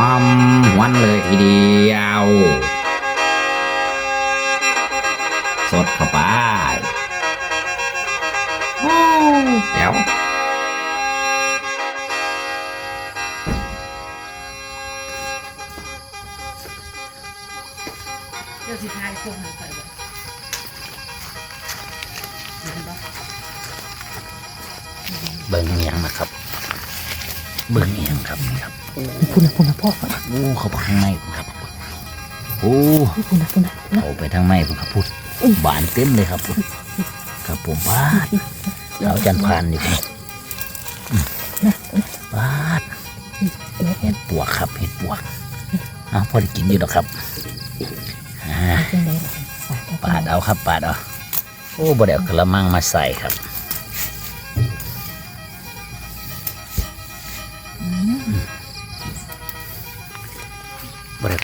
ความหวันเลยทีเดียว สดเข้าไปโอ้เดี๋ยว อคุณนะโอ้เข้าไปข้างในพุ่นครับโอ้คุณนะคุณนะคุณนะเข้าไปทางในพุ่นครับพุ่นบานเต็มเลยครับพุ่นครับผมบาดเราจันพานนี่พุ่นอืมบาดเห็ดปวกครับเห็ดปวกอ้าวพอได้กินอยู่ดอกครับอ่าเป็นไงล่ะสาธุปาดเอาครับปาดเอาโอ้บ่ได้เอากระมังมาใส่ครับ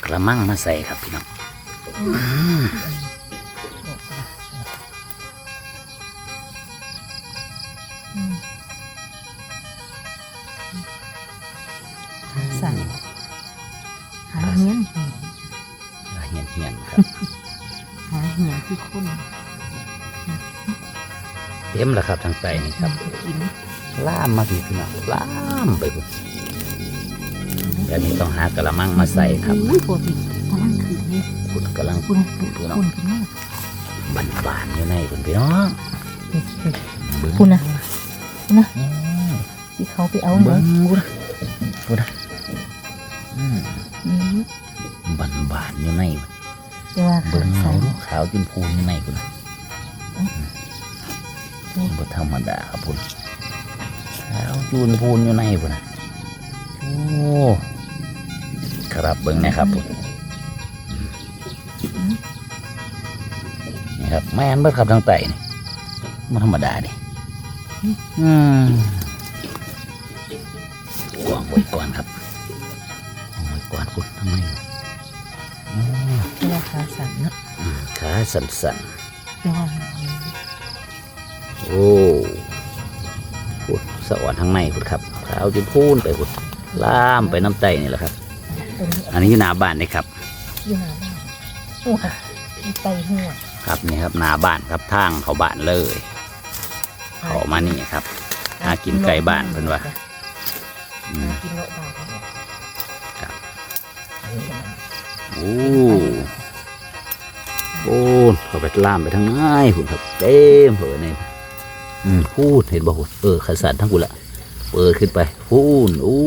กระมังมาใส่ครับพี่น้องสั่นหาเงี้ยนเฮียนเฮียนๆครับหาเหี้ยที่คนเต็มแล้วครับทางใต้นี่ครับกินล่ามมาพี่พี่น้องล่ามไปพุ่น แบบนี้ต้องหากระมังมาใส่ครับอุ้ยปวดอีกกำลังคือนี่คุณกำลังคุณคุณคุณคุณมากบันบานๆอยู่ในพุ่นพี่น้องเบิ่งคุณนะนะอืมที่เขาไปเอาเบิ่เนาะงพุ่นพุ่นนะอืมอืมบันบานๆอยู่ในพุ่นแต่ว่าเบิ่งใส่เงาขาวจนพูนอยู่ในพุ่นนะบ่ธรรมดาครับพุ่นขาวจูนพูนอยู่ในพุ่นนะโอ้ ครับเบิ่งนะครับพุ่นนี่ครับแม่นเบิดครับทางใต้นี่บ่ธรรมดาดิอืมวางไว้ก่อนครับวางไว้ก่อนคุณทำไมโอ้แต่ว่าขาสั่นเนาะอืมขาสั่นแต่ว่าๆโอ้พุดสวรรค์ทางในพุดครับขาวจนพูนไปพุดล่ามไปน้ำไตนี่แหละครับ ตัวนี้อันนี้อยู่หน้าบ้านนี่ครับ อยู่หน้าบ้านโอ้ยไปหัวครับนี่ครับหน้าบ้านครับทางเขาบ้านเลยเขามานี่ครับหากินไก่บ้านเพิ่นว่าอืมหากินโลบ้านเขาบอกครับนี่ก็มันโอ้โอ้เขาไปล่ามไปทางไหนคุณครับเต็มเผอในอืมพูดเห็นบ่คุณเออขันสันทั้งกูละเปิดขึ้นไปพูนอู้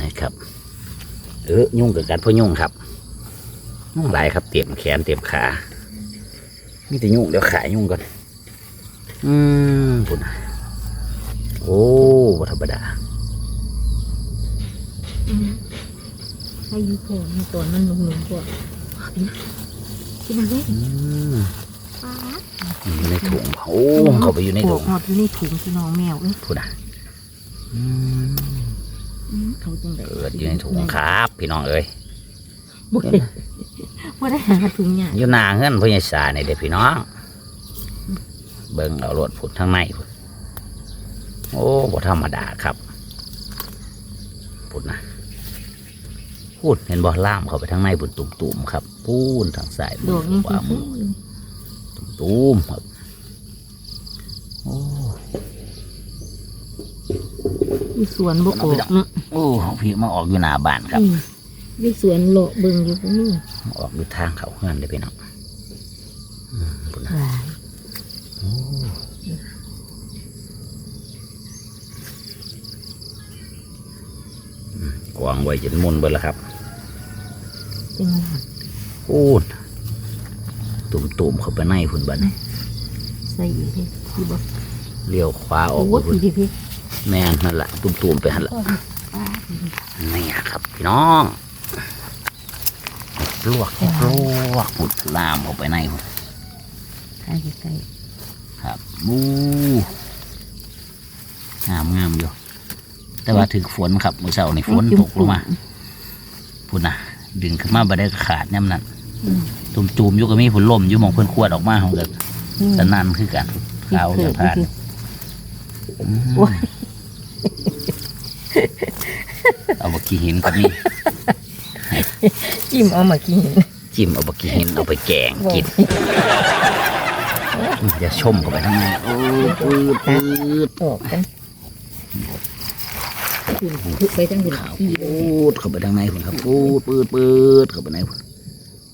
นะครับ เออยุ่งกับการพ่อยุ่งครับยุ่งหลายครับ เตรียมแขนเตรียมขามีแต่ยุ่งเดี๋ยวขายุ่งก่อนอืมคุณโอ้บ่ธรรมดาให้อยูโผล่มีตัวมันหนุ่มๆกว่ากินอะไรอืมป้าอยู่ในถุงโอ้เขาไปอยู่ในถุงหอดอยู่ในถุงพี่น้องแมวเอ้ยพูดนะอืมอืม เขาจังไดเกิดอยู่ในถุงครับพี่น้องเอ้ยบ่ได้บ่ได้หาถุงใหญ่อยู่หน้าเงินพญาสาเนี่ยเด็กพี่น้อง เบิ่งเอารถผุดทางในพุ่นโอ้บ่ธรรมดาครับพูดนะพูดเห็นบ่ล่ามเข้าไปทางในพุ่นตุ่มๆครับ พูนทางซ้ายดอกนี้ขวาคืมืออตุ่มๆครับโอ้ อยู่สวนบ่ออกเนาะโอ้ของพี่มาออกอยู่หน้าบ้านครับอืมอยู่สวนเลาะเบิ่งอยู่พวกนี้ออกดูทางเขาเฮือนเลยพี่น้องอืมพุ่นนะหลายกวางไว้จนมุนเบิดแล้วครับจังไงพูนตุ่มตุ่มๆเข้าไปในพุ่นบัดนี้ใส่อีกเด้ที่บ่เลี้ยวขวาออกโอ้ไปพุ่นพี่พี่ แม่นนั่นแหละตุ่มตุ่มๆไปหันละพ่อพี่ป้าพี่นี่ครับพี่น้องลวกลวกหุดลามเข้าไปในพุ่นทายใกล้ครับบูงามงามอยู่ แต่ว่าถึงฝนครับเมื่อเช้านี่ฝนตกลงมาพุ่นนะดึงขึ้นมาบ่ได้ก็ขาดย่ำนั้นอืมตุ่มจูมๆอยู่ก็มีผลลมอยู่หมองเพิ่นขวดออกมาของกันอืมสนั่นคือกันขาวจะผ่านโอ้ยเอามา ขี้หินกับนี่จิ้มเอามากินจิ้มเอาบักขี้หินเอาไปแกงกินอย่าชมเข้าไปทั้งในโอ้ปืดปืดออกกันขึ้นขึ้นไปทั้งหุ่นขี้เลปูยดเข้าไปทางในพุ่นครับปูดปืดปืดเข้าไปในพุ่น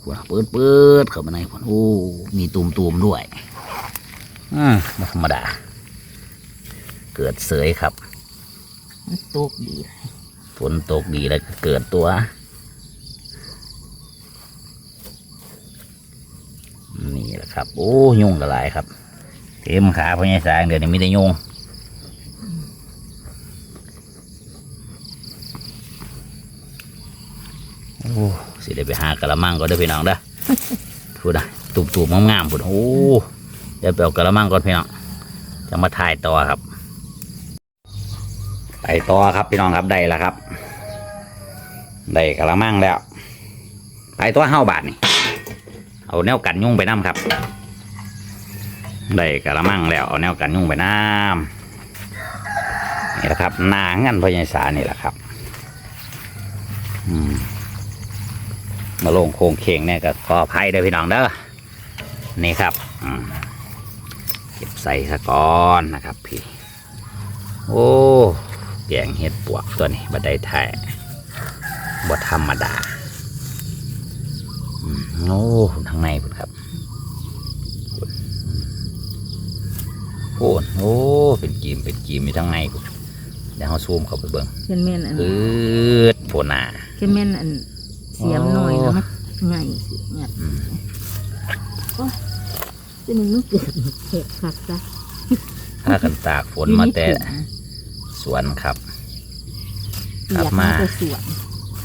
พุ่นปืดปืดเข้าไปในพุ่นโอ้มีตูมตูมๆด้วยอืมไม่ธรรมดา เกิดเสยครับมันตกดี ฝนตกดีแล้วเกิดตัวนี่แหละครับ โอ้ยุงกระไรครับ เต็มขาพญายสางเดี๋ยวนี้ไมแต่ได้ยุงโอ้สิได้ไปหากระมังก็ได้อพี่น้องเด้อพูดนะตุ่มๆงามๆพูดโอ้เดี๋ยวไปเอากระมังก่อนพี่น้องจะมาถ่ายต่อครับ ไปต่อครับพี่น้องครับได้แล้วครับได้กระมังแล้วไปตัวเฮ้าบาทนี่เอาแนวกันยุ่งไปน้ำครับได้กระมังแล้วเอาแนวกันยุ่งไปน้ำนี่แหละครับนางงันพญายสานี่แหละครับมาลงโครงเคงเนี่ยก็ขออภัยด้อพี่น้องเด้อนี่ครับเก็บใส่สะกอนนะครับพี่ โอ้ แกงเห็ดปวกตัวนี้บัดได้แท้บ่ธรรมดาอืมโอ้ทางในพุ่นครับพุ่นอืมโอ้นโอ้เป็นกีมเป็นกีมอยู่ทางในพุ่นเดี๋ยวเราซูมเข้าไปเบิ่งเช่นแม่นอันพืดโพนาเช่นแม่นอันเสียมหน่อยแล้วมันไงสิเนี่ยอืมจะมันมันเกิดเห็ดคักซะถ้ากันตากฝนมาแต่ สวนครับเปียกกลับมามาแต่สวน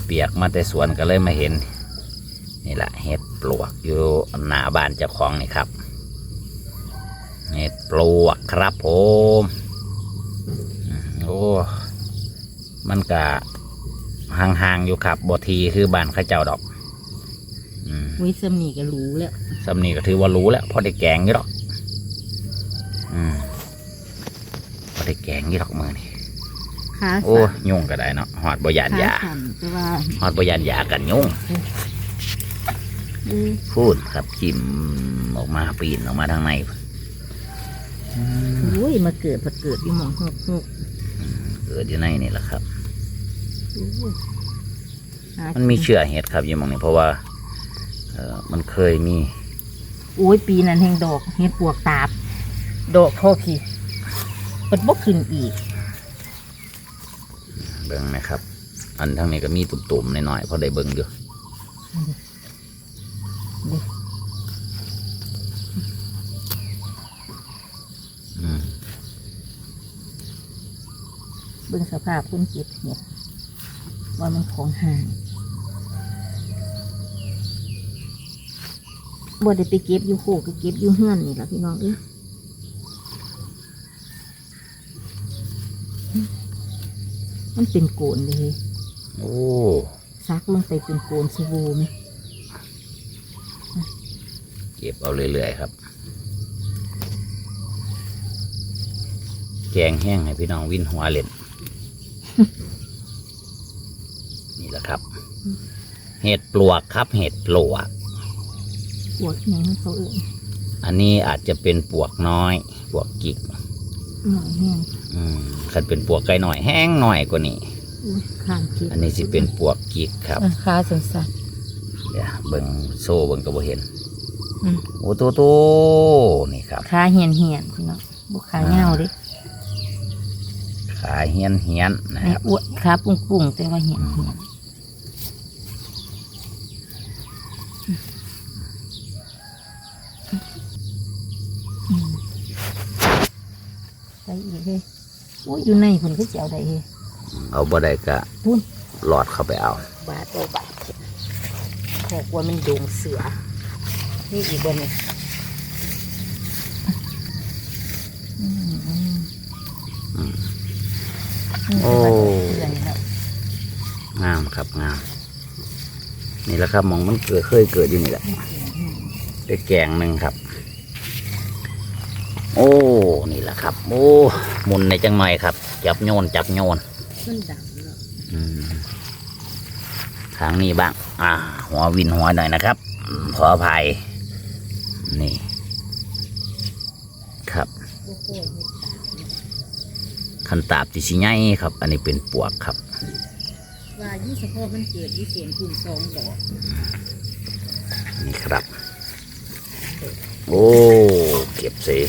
เปียกมาแต่สวนก็เลยมาเห็น นี่แหละเห็ดปลวกอยู่หน้าบ้านเจ้าของนี่ครับ เห็ดปลวกครับผมอืมโอ้มันกะห่างๆอยู่ครับบทีคือบ้านเข้าเจ้าดอกอืมวิสมีก็รู้แล้วสำนีก็ถือว่ารู้แล้วพอได้แกงอยู่ดอกอืมพอได้แกงอยู่ดอกมือนี่ ขาโอ้สั่นยุ่งก็ได้เนาะหอดบยานขายาสั่นแต่ว่าหอดบยานยากันยุ่งเออพูดครับจิ้มออกมาปีนออกมาทางในอืมโอ้ยมาเกิดมาเกิดอยู่หมองหกหกเกิดอยู่ในนี่แหละครับโอ้ยหามันมีเชื้อเห็ดครับอยู่หมองนี้เพราะว่าเออมันเคยมีโอ้ยปีนั้นแห่งดอกเห็ดปวกตาบ ดอกพ่อพี่เปิดบกขึ้นอีก เบิ่งนะครับ อันทางนี้ก็มีตุ่มๆหน่อยๆเพราะได้เบิ่งอยู่ดิอืมเบิ่งสภาพคุณจิตเนี่ยว่ามันของห่างบ่ได้ไปเก็บอยู่โคกก็เก็บอยู่เฮือนนี่แหละพี่น้องเอ้ย มันเป็นโกนเลยโอ้ซักลงไปเป็นโกนสบู่ไหมเก็บเอาเรื่อยๆครับ แกงแห้งให้พี่น้องวินหัวเล่น นี่แหละครับ เห็ดปลวกครับ เห็ดปลวก ปวดหนังเขาเอ่ยอันนี้อาจจะเป็นปวกน้อยปวกกิกหน่อยแห้ง อืมคันเป็นปวกไก่หน่อยแห้งหน่อยกว่านี้อุ้ยข้างเก็บอันนี้สิเป็นปวกกิกครับอะขาสันสัน เดี๋ยวเบิ่งโซ่เบิ่งก็บ่เห็นๆอืม โอ้โตโตนี่ครับ ขาเหียนเหียนพี่น้องบุขาเงาเดิขาเฮียนเฮียนนะในครับอ้วนขาปุ้งปุ้งๆแต่ว่าเหียนเหียนอืมไปอีกเลย โอ้ยอยู่ในคนก็จะเอาได้เฮ้เอาบ่ได้ก็ปุ้นหลอดเข้าไปเอา บาดเอาบาดขอกว่ามันโดงเสือ นี่อีกบนนี่อืมอืมอืมนี่โอ้เสือนี่ครับงามครับงาม นี่แหละครับหมองมันเกิดเคยเกิดอยู่นี่แหละได้แกงหนึ่งครับ โอ้นี่แหละครับ โอ้หมุนในจังหน่อยครับ จับโยนจับโยนมันดำเนาะอืมทางนี้บ้าง อ่า หัววินหัวหน่อยนะครับอืมขออภัยนี่ ครับคันตาบติชิไงครับ อันนี้เป็นปวกครับว่ายี่เฉพาะมันเกิดยี่เสียนคุณสองดอกนี่ครับ โอ้ เก็บสิ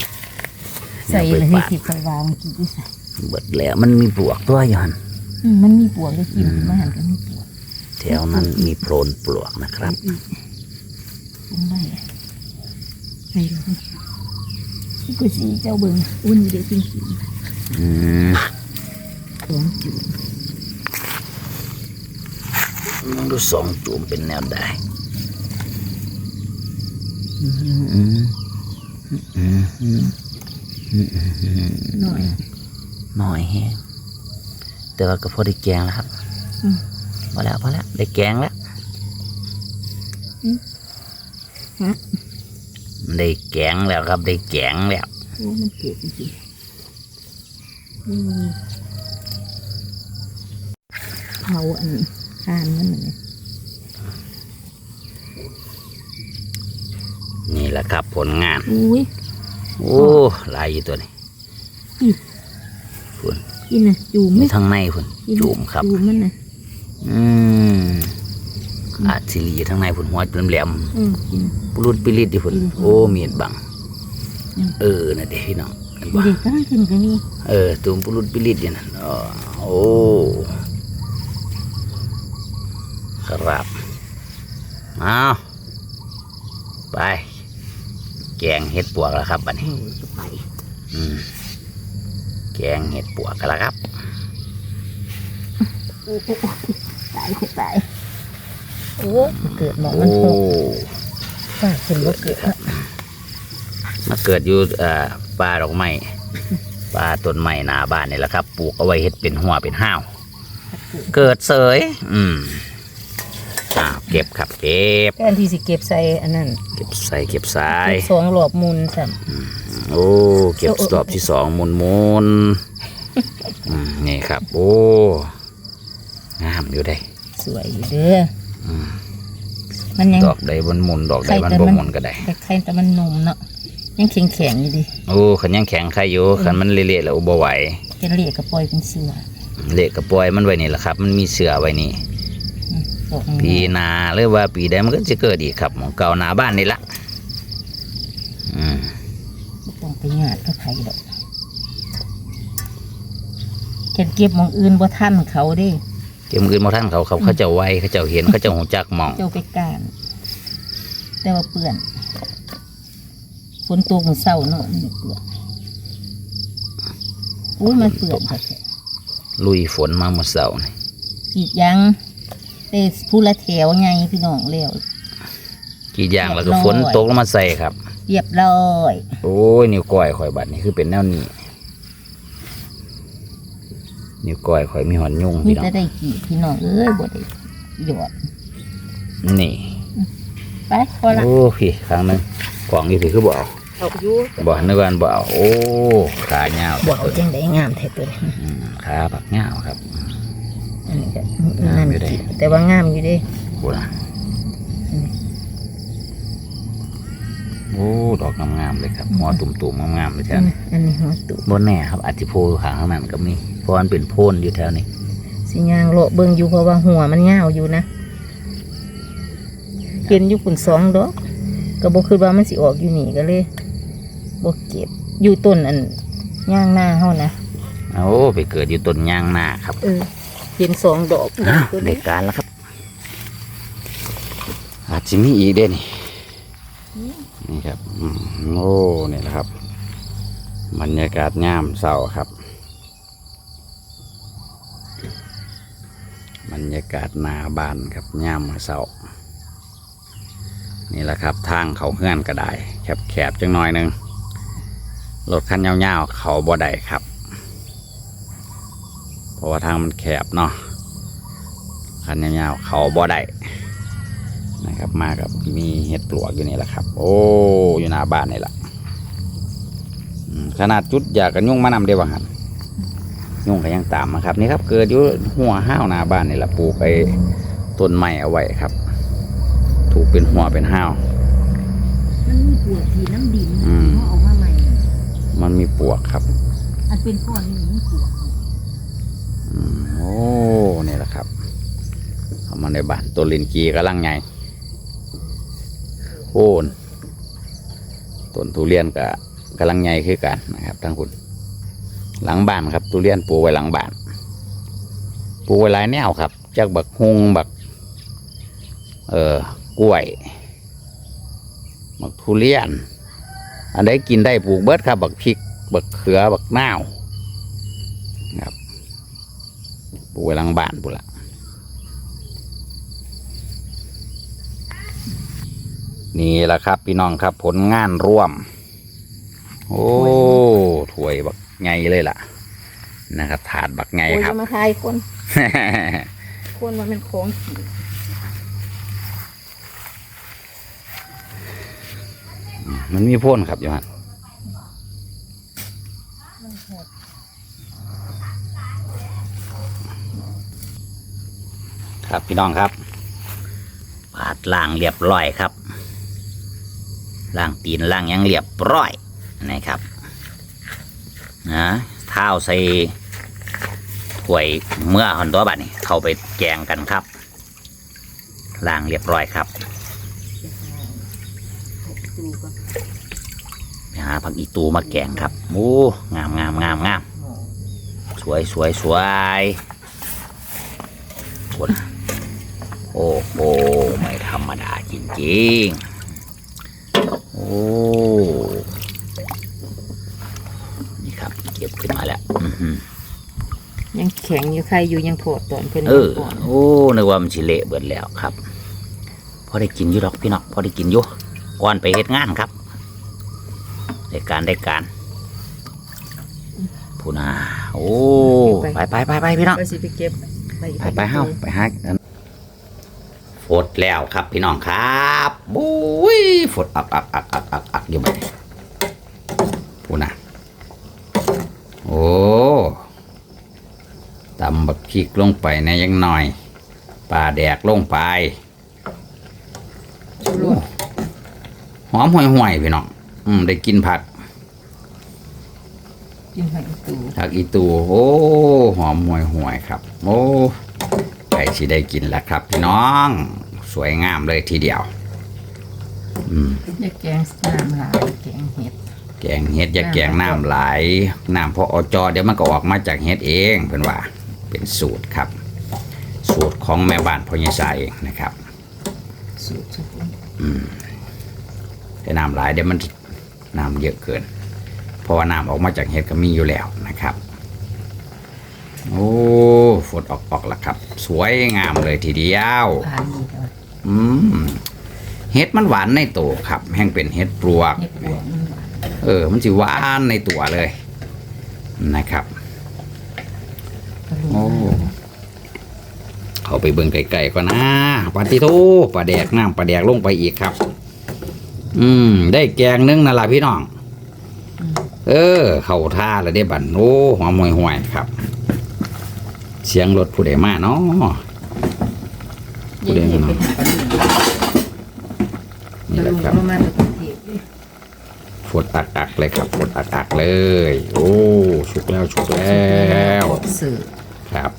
ใส่อาเลยไปให้ฝากคิดไปวางกี่ที่ใส่เบิดแล้วมันมีปลวกตัวอยู่หันอืมมันมีปวกได้กินมาหันกันมีปวกแถวนั้นมีโพรงปลวกนะครับอีกผมได้อะใส่เลยที่กุสีเจ้าเบิงอุ่นอยู่เด็กจริงอืมๆสองจุดลองดูสองจุ่มเป็นแนวได้อืมอืมอืมอืมอืมอืม หน่อยหน่อยแฮงแต่ว่าก็พอได้แกงแล้วครับอืมพอแล้วพอแล้วได้แกงแล้วฮะได้แกงแล้วครับได้แกงแล้วโอ้มันเกิดจริงๆนี่เผาอันคานมันเหมือนนี่แหละครับผลงานอุ้ย โอ้ลายอยู่ตัวนี้อีพุ่นกินนะจูมมีไม่ทั้งในพุ่นกินจุ่มครับจูมมันนะอืมอาจสิหลีอยู่ทั้งในพุ่นหัวแหลมเออกินๆปุรุดปิลิดดิพุ่นอืมโอ้มีดบังอืมเออน่ะเด็พี่น้องเห็นเด็ปะกตั้งขึ้นกันนี่เออตุ่มปุรุดปิลิดอยู่นั่นอ๋อโอ้ครับเอาไป แกง เห็ดปวกแล้วครับบัดเอนี้อจะไปอืมแกงเห็ดปวกกันแล้วครับโอ้โหตายตายโอ้เกิดหมองโอ้มันโหกป้าขึ้นว่าเกิดครับมาเกิดอยู่เอ่อป่าดอกไม้ป่าต้นไม้หน้าบ้านนี่แหละครับ ปลูกเอาไว้เห็ดเป็นหัวเป็นห้าว เกิดเสย อืม อ้าวเก็บครับเก็บแทนที่สิเก็บใส่อันนั้นเก็บใส่เก็บสายเก็บสองหลอบมุนสัมโอ้เก็บสอบที่สองหมุนมุนๆอืมนี่ครับ โอ้งามอยู่ได้สวยอยู่เด้ออมมันยังดอกใดบนมุนดอกใดใครมันแต่บ่มันมุนก็ได้ใครแต่มันนมเนาะยังแข็งแข็งๆอยู่ดิโอ้ขันยังแข็งใครอยู่ขันมันเละๆแล้วบ่ไหวแกเรียกกระปล่อยเป็นเสือเละกระปล่อยมันไว้นี่แหละครับ มันมีเสือไว้นี่อืมดอก ปีหนาหรือว่าปีใดมันก็จะเกิดอีกครับหมองเก่าหนาบ้านนี่ละอืมบ่ต้องไปหยาดก็ไผดอกเก็บเก็บหมองอื่นบ่ทันเขาเด้เก็บมืออื่นมาท่านเขาเขาเขาเจะไวเขาเจะเห็นเขาเจะหูจักหมองเจ้าไปการแต่ว่าเปื่อนฝนตกมันเศร้าเนาะมันเปื่อนอุ้ยมันเปื่อนค่ะลุยฝนมาเมื่อเสาร์นี่กรีดยัง เตะผู้ละแถวไงพี่น้องเร็วกี่อย่างแล้วก็เรียบร้อย ฝนตกแล้วมาใส่ครับ เรียบร้อยโอ้ยนิ้วก้อยข่อยบัดนี่คือเป็นแนวนี้นิ้วก้อยข่อยมีหอนยุ่งมีพี่น้อแต่งได้กรีดพี่น้องเอ้ยบ่ได้หยอดนี่ไปพอละโอ้พี่ครั้งหนึงกล่องนี่พี่คือบ่เอาเอาอยู่บ่นึกว่าบ่เอาโอ้ขาเงาวบ่เอาจังไดงามแท้ตัวนี้อืมขาปักเงาวครับ อันนี้ก็งามนั่นอยู่เด้แต่ว่างามอยู่เด้กูนะโอ้ ดอกงามๆเลยครับหัวตุ่มๆงามๆเลยแถวนี้อันนี้หัวตุบนแน่ครับอาจจะโพอยู่ข้างข้างนั้นก็มีเพราะมันเป็นโพ่นอยู่แถวนี้สิยางโลาะเบิ่งอยู่เพราะว่าหัวมันยาวอยู่นะเห็นอยู่ปุ่นสองดอกก็บ่คิดว่ามันสิออกอยู่นี่ก็เลยบ่เก็บอยู่ต้นอันย่างหน้าเฮานะโอ้ไปเกิดอยู่ต้นยางนาครับเออ เห็นสองดอกอ้าวตัวได้นี้การแล้วครับ อาจจะมีอีกเด้นี่นี่ครับอืมโอ้นี่แหละครับบรรยากาศงามเศร้าครับบรรยากาศนาบานครับงามเศร้านี่แหละครับทางเขาเฮื่อนก็ได้แคบแคบๆจังหน่อยนึงรถคันยาวๆเขาบ่ได้ครับ ราะว่าทางมันแคบเนาะคันยาวๆเขาบ่ได้นะครับมากับมีเห็ดปลวกอยู่นี่แหละครับ โอ้อยู่หน้าบ้านนี่แหละอืมขนาดจุดอยากกันยุ่งมานำเดียวหันยุ่งก็ยังตามมาครับนี่ครับ เกิดอยู่หัวห้าวหน้าบ้านนี่แหละปลูกไปต้นไม้เอาไว้ครับ ถูกเป็นหัวเป็นห้าวมันมีปวดทีน้ำดินอืมเขาเอามาใหม่มันมีปวกครับ อันเป็นก้อนนี่มันปวดอืม โอ้นี่แหละครับเอามาในบ้านต้นลินกีกำลังใหญ่โอ้นต้นทุเรียนกับกำลังใหญ่คือกันนะครับทั้งคุณหลังบ้านครับทุเรียนปลูกไว้หลังบ้านปลูกไว้หลายแนวครับจากบักฮงบักเอ่อกล้วยบักทุเรียน อันใดกินได้ปลูกเบิดครับ บักพริก บักเขือ บักนาวครับ ปลูกไว้หลังบ้านปุนละนี่แหละครับพี่น้องครับผลงานร่วม โอ้ถวยบักไงเลยล่ะ นะครับ ถาดบักไงโอ้ยครัจะบมาทายคน คนมันเป็นของกินมันมีพ่นครับอยู่ฮะ ครับพี่น้องครับปาดล่างเรียบร้อยครับล่างตีนล่างยังเรียบร้อยนะครับนะเท้าใส่ถ้วยเมื่อหอนตัวบัดนี้เข้าไปแกงกันครับล่างเรียบร้อยครับไปหาผักอีตูมาแกงครับโอ้งามงามงามงามสวยสวยสวยคน โอ้โหไม่ธรรมดาจริงๆ โอ้ นี่ครับเก็บขึ้นมาแล้วอื้อหือยังแข็งอยู่ใครอยู่ยังโผดตอนเพิ่นเออก่อนโอ้นึกว่ามันสิเละเบิดแล้วครับ พอได้กินอยู่ดอกพี่น้องพอได้กินอยู่ก่อนไปเฮ็ดงานครับได้การได้การพูนาโอ้ ไปไปไปไปพี่น้องไปสิไปเก็บไปไปเฮ้าไปหากัน ฝดแล้วครับพี่น้องครับบุ้ยฝดอักอักอักอักอักอักอยู่บัดนี้พูนะโอ้ตำบักพริกลงไปในะยังหน่อยปลาแดกลงไปโอ้หอมห่วยห่วยๆพี่น้องอืมได้กินผักกินผักอีตูผักอีตูโอ้หอมห่วยห่วยๆครับ โอ้ ใครสิได้กินแล้วครับพี่น้อง สวยงามเลยทีเดียว อืมจะแกงน้ำลายแกงเห็ด แกงเห็ดอย่าแกงน้ำไหลายน้ำพออจอเดี๋ยวมันก็ออกมาจากเห็ดเองเพื่อนว่า เป็นสูตรครับ สูตรของแม่บ้านพ่อใหญ่สายเองนะครับ สูตรเฉพาะแต่น้ำไหลายเดี๋ยวมันน้ำเยอะเกิน เพราะว่าน้ำออกมาจากเห็ดก็มีอยู่แล้วนะครับ โอ้ ฝนออกออกแล้วครับ สวยงามเลยทีเดียวปลานี่ก็อืมเห็ดมันหวานในตัวครับ แห้งเป็นเห็ดปลวกเห็ดปวกมันหวานเออ มันสิหวานในตัวเลย นะครับกระลุโอ้งเขาไปเบิ่งไก่ๆก่อนนะปาติโตปลาแดกน้ำปลาแดกลงไปอีกครับ อืม ได้แกงนึงนั่นล่ะพี่น้อง เออ เข้าท่าแล้วได้บันโอ้หอมห่วยๆครับ เสียงรถผู้ใดมาเนาะเย็นๆไปหาปลาดุกนี่ปแหลาละดุกครับก็มาจากกรุงเทพเลยฝดอักๆเลยครับฝดอักๆเลย โอ้ชุกแล้วชุกแล้วพวกสื่อครับ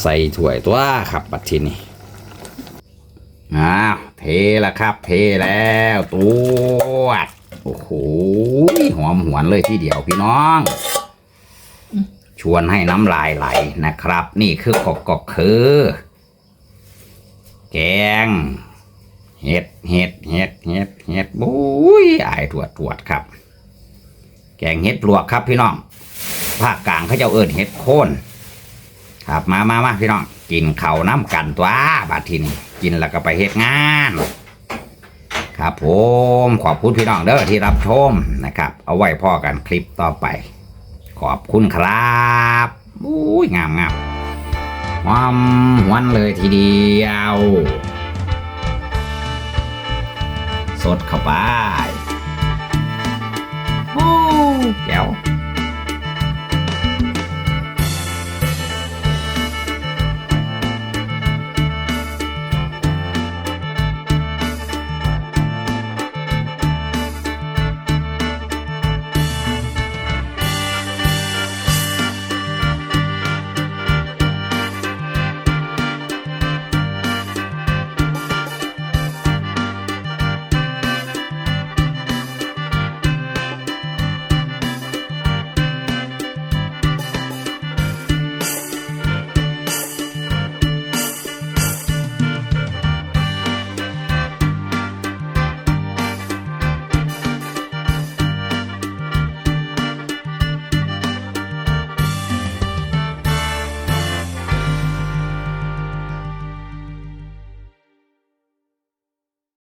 ใส่ถ้วยตัวครับปัดทีนี้อ้าวเทแล้วครับ เทแล้วตัวดโอ้โหหอมหวนเลยทีเดียวพี่น้อง ชวนให้น้ำลายไหลนะครับ นี่คือกอกกอกคือ แกง เห็ดเห็ดเห็ดเห็ดเห็ดบุ้ยอายถวดถวดครับ แกงเห็ดปลวกครับพี่น้องภาคกลางเขาจ้าเอิญเห็ดโคนครับมามามาพี่น้องกินเข้าน้ำกันตัวบาทีนี้กินแล้วก็ไปเฮ็ดงานครับผมขอบคุณพี่น้องเด้อที่รับชมนะครับ เอาไว้พ่อกันคลิปต่อไป ขอบคุณครับอุ้ยงามงามหวามหวันเลยทีเดียว สดเข้าไป โอ้แก้ว